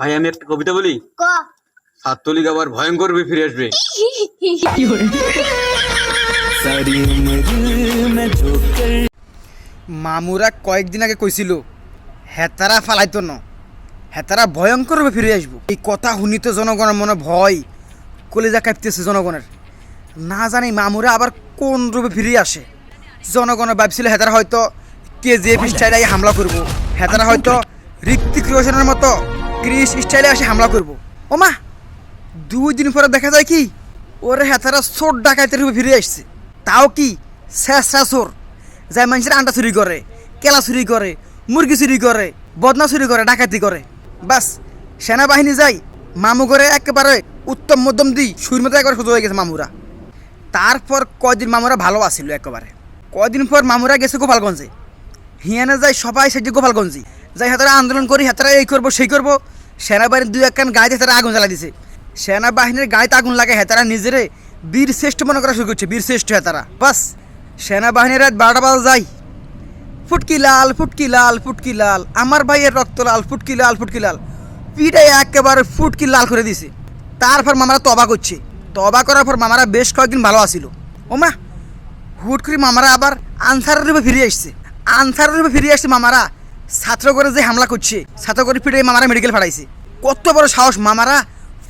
ভাই আমি একটা কবিতা বলি? সাততলিক আবার ভয়ঙ্কর বে ফিরে আসবে। মামুরা কয়েকদিন আগে কইছিল হেতারা ফালাইতো ন হেতারা ভয়ঙ্কর রূপে ফিরে আসব। এই কথা শুনিতে জনগণের মনে ভয় কলেজা কাঁপতেছে জনগণের। না জানি মামুরা আবার কোন রূপে ফিরে আসে। জনগণের ভাবছিল হেতারা হয়তো কেজিএফ স্টাইলে হামলা করব। হেতারা হয়তো ঋত্বিক রোশনের মতো ক্রিস স্টাইলে এসে হামলা করব। ও মা দুই দিন পরে দেখা যায় কি, ওরে হেতারা চোর ডাকাইতের রূপে ফিরে আসছে। তাও কি, শেষরা চোর, যাই মানুষের আন্ডা চুরি করে, কেলা চুরি করে, মুরগি চুরি করে, বদনা চুরি করে, ডাকাতি করে। বাস, সেনাবাহিনী যাই, মামু করে একেবারে উত্তম মধ্যম দি সুর মতো একবার সোজা হয়ে গেছে মামুরা। তারপর কয়দিন মামুরা ভালো আসিল একেবারে। কয়দিন পর মামুরা গেছে গোপালগঞ্জে। হিয়ানে যাই সবাই সেটি গোপালগঞ্জে। যাই হাতারা আন্দোলন করি, হাতারা এই করব, সেই করব সেনাবাহিনীর দুই একখান গাড়িতে তারা আগুন জ্বালা দিছে। সেনাবাহিনীর গাড়িতে আগুন লাগে হেতারা নিজেরে বীর শ্রেষ্ঠ মনে করা শুরু করছে, বীর শ্রেষ্ঠ হেতারা বাস সেনাবাহিনীর রাত বারোটা বাজে যাই। ফুটকি লাল ফুটকি লাল ফুটকি লাল, আমার ভাইয়ের রক্ত লাল, ফুটকি লাল ফুটকি লাল। পিটাই একেবারে ফুটকি লাল করে দিছে। তারপর মামারা তবা করছে। তবা করার পর মামারা বেশ কয়েকদিন ভালো আসিল ওমা, হুট করে মামারা আবার আনসারের রূপে ফিরে আসছে। আনসারের রূপে ফিরে আসছে মামারা। ছাত্র করে যে হামলা করছে ছাত্র পিটাই মামারা মেডিকেল ফাটাইছে কত বড় সাহস মামারা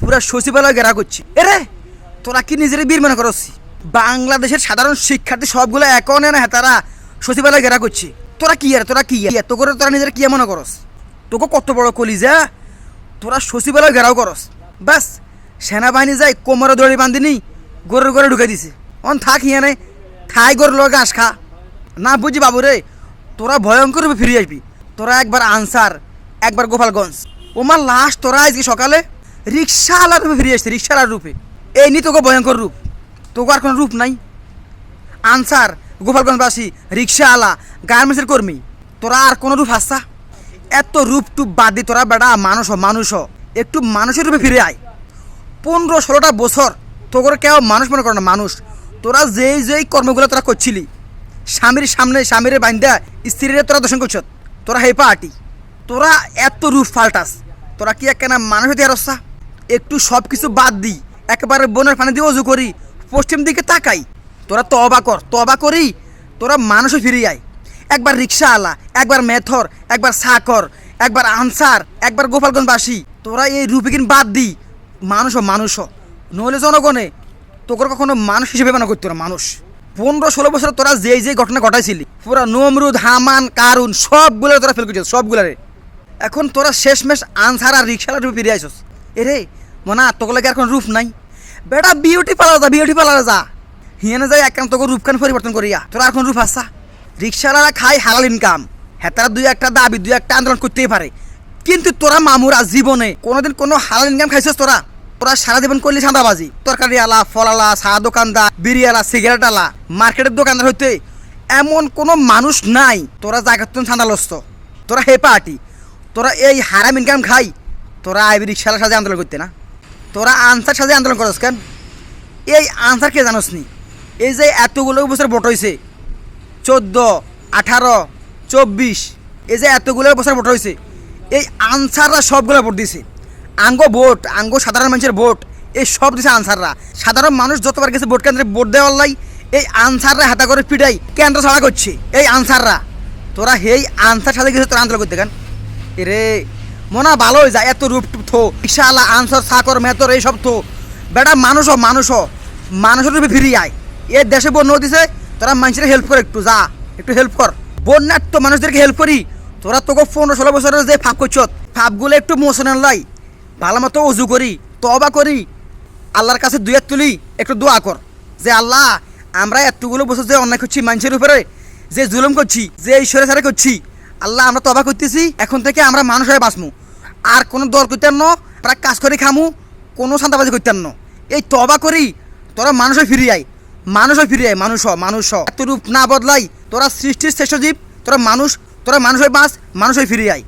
পুরা সচিবালয় ঘেরা করছে। এরে, তোরা কি নিজের বীর মনে করছি বাংলাদেশের সাধারণ শিক্ষার্থী সবগুলো এখন না তারা সচিবালয় ঘেরা করছে। তোরা কি আর, তোরা কি? এত করে তোরা নিজের কি মনে করস? তোকে কত বড় কলিজা? তোরা সচিবালয় ঘেরাও করস। বাস, সেনাবাহিনী যায় কোমরে দড়ি বান্ধিনি গরুর ঘরে ঢুকে দিছে। অন, থাক হিয়ানে খাই গরুর ঘাস খা। না বুঝি বাবু রে, তোরা ভয়ঙ্কর ফিরে আসবি। তোরা একবার আনসার একবার গোপালগঞ্জ। ওমার লাস্ট তোরা আজকে সকালে রিক্সাওয়ালার রূপে ফিরে আসছে রিক্সাওয়ালার রূপে। এই নি তোকে ভয়ঙ্কর রূপ। তোকে আর কোনো রূপ নাই। আনসার গোপালগঞ্জবাসী রিক্সাওয়ালা গার্মেন্টসের কর্মী তোরা আর কোনো রূপ হাসা। এত রূপ টুপ বাদ দি তোরা বেড়া মানুষ হ, মানুষ হ। একটু মানুষের রূপে ফিরে আয়। পনেরো ষোলোটা বছর তোর কেউ মানুষ মনে করে না মানুষ। তোরা যেই যেই কর্মগুলো তোরা করছিলি স্বামীর সামনে স্বামীর বান্ধা স্ত্রীরে তোরা দর্শন করছ তোরা হেপা আটি তোরা এত রূপ ফাল্টাস তোরা কি একখানা মানুষ হতে আরসা একটু সব কিছু বাদ দিই একেবারে বনের পানি দিয়ে অজু করি। পশ্চিম দিকে তাকাই। তোরা তবা কর। তবা করি তোরা মানুষও ফিরে আয়। একবার রিক্সাওয়ালা একবার মেথর, একবার সাকর, একবার আনসার, একবার গোপালগঞ্জবাসী, তোরা এই রূপিকিন বাদ দি। মানুষ মানুষ। নইলে জনগণে তোকে কখনো মানুষ হিসেবে মনে করতো না, মানুষ। পনেরো ষোলো বছর তোরা যেই যেই ঘটনা ঘটাইছিলি, পুরা নমরুদ, হামান, কারুন সবগুলো তোরা ফেল করছিস, সবগুলারে। এখন তোরা শেষমেশ আনসার আর রিক্সাওয়ালা রূপে ফিরে আইসস। এরে, মনা তোকে লাগে এখন রূপ নাই। বেটা বিউটি পার্লার যা বিউটি পার্লারে যা। হিয়ানে যাই একান তোকে রূপখান পরিবর্তন করিয়া, তোরা এখন রূপ আসা রিক্সাওয়ালারা খায় হালাল ইনকাম হ্যাঁ দুই একটা দাবি, দুই একটা আন্দোলন করতেই পারে। কিন্তু তোরা মামুরা জীবনে কোনোদিন কোনো হালাল ইনকাম খাইছিস তোরা? তোরা সারা জীবন করলি সাদাবাজি। তরকারি আলা, ফল আলা, চা দোকানদার, বিড়ি আলা, সিগারেট আলা, মার্কেটের দোকানদার হইতে এমন কোনো মানুষ নাই। তোরা ছান্দা লস্ত তোরা হে পার্টি। তোরা এই হারাম ইনকাম খাই। তোরা আইবি রিক্সাওয়ালার সাথে আন্দোলন করতে না। তোরা আনসার সাথে আন্দোলন করস কেন? এই আনসার কে জানোস নি? এই যে এতগুলো বছর ভোট হয়েছে চোদ্দ, আঠারো, চব্বিশ, এই যে এতগুলো বছর ভোট হয়েছে এই আনসাররা সবগুলো ভোট দিছে। আঙ্গ ভোট আঙ্গ সাধারণ মানুষের ভোট এই সব দিছে আনসাররা। সাধারণ মানুষ যতবার গেছে ভোট কেন্দ্রে ভোট দেওয়ার লাই এই আনসাররা হাতা করে পিটাই কেন্দ্র ছাড়া করছে এই আনসাররা। তোরা হেই আনসার সাথে গেছে তোরা আন্দোলন করতে কেন? এরে মনা ভালো হয়ে যায় এত রূপ থো ইশালা আনসার সাকর মেতর এইসব থো। বেটা মানুষ হ, মানুষ হ। মানুষের রূপে ফিরিয়ে আয়। এ দেশে বন্যা দিছে তোরা মানুষের হেল্প কর একটু যা একটু হেল্প কর। বন্যার তো মানুষদেরকে হেল্প করি। তোরা তোকে পনেরো ষোলো বছরের যে ফাপ করছ ফাপগুলো একটু মোশনের লাই। ভালো মতো উজু করি তবা করি, আল্লাহর কাছে হাত তুলি, একটু দোয়া কর। যে আল্লাহ, আমরা এতগুলো বছর যে অন্যায় করছি মানুষের উপরে, যে জুলুম করছি, যে ঈশ্বরের সাথে করছি, আল্লাহ আমরা তবা করতেছি, এখন থেকে আমরা মানুষ হয়ে বাঁচমু। আর কোনো দল করতেন ন, আমরা কাজ করে খামু, কোনো শান্তাবাজি করতেন ন। এই তবা করি, তোরা মানুষ হয়ে ফিরে আয়। মানুষ হয়ে ফিরে আয়, মানুষ মানুষ। এত রূপ না বদলাই, তোরা সৃষ্টির শ্রেষ্ঠ জীব, তোরা মানুষ তোরা মানুষ হয়ে বাঁচ, মানুষ হয়ে ফিরে আয়।